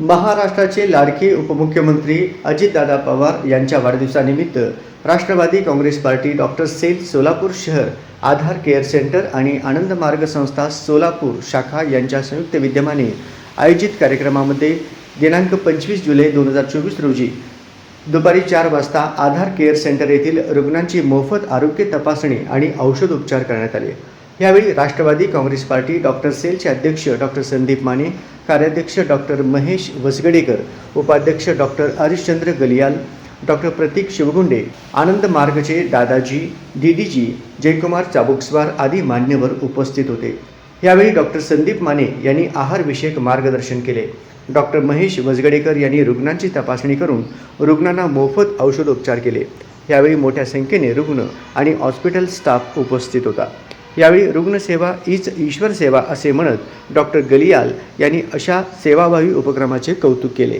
महाराष्ट्राचे लाडके उपमुख्यमंत्री अजितदादा पवार यांच्या वाढदिवसानिमित्त Rashtrawadi Congress party doctor cell Solapur शहर आधार केअर सेंटर आणि आनंद मार्ग संस्था सोलापूर शाखा यांच्या संयुक्त विद्यमाने आयोजित कार्यक्रमामध्ये दिनांक पंचवीस जुलै दोन हजार चोवीस रोजी दुपारी चार वाजता आधार केअर सेंटर येथील रुग्णांची मोफत आरोग्य तपासणी आणि औषधोपचार करण्यात आले. यावेळी राष्ट्रवादी काँग्रेस पार्टी डॉक्टर सेलचे अध्यक्ष डॉक्टर संदीप माने कार्याध्यक्ष डॉक्टर महेश वसगडेकर उपाध्यक्ष डॉक्टर हरिश्चंद्र गलियाल डॉक्टर प्रतीक शिवगुंडे आनंद मार्गचे दादाजी दीदीजी जयकुमार चाबुकस्वार आदी मान्यवर उपस्थित होते. यावेळी डॉक्टर संदीप माने यांनी आहारविषयक मार्गदर्शन केले. डॉक्टर महेश वजगडेकर यांनी रुग्णांची तपासणी करून रुग्णांना मोफत औषधोपचार केले. यावेळी मोठ्या संख्येने रुग्ण आणि हॉस्पिटल स्टाफ उपस्थित होता. यावेळी रुग्णसेवा हीच ईश्वर सेवा असे म्हणत डॉक्टर गलियाल यांनी अशा सेवाभावी उपक्रमाचे कौतुक केले.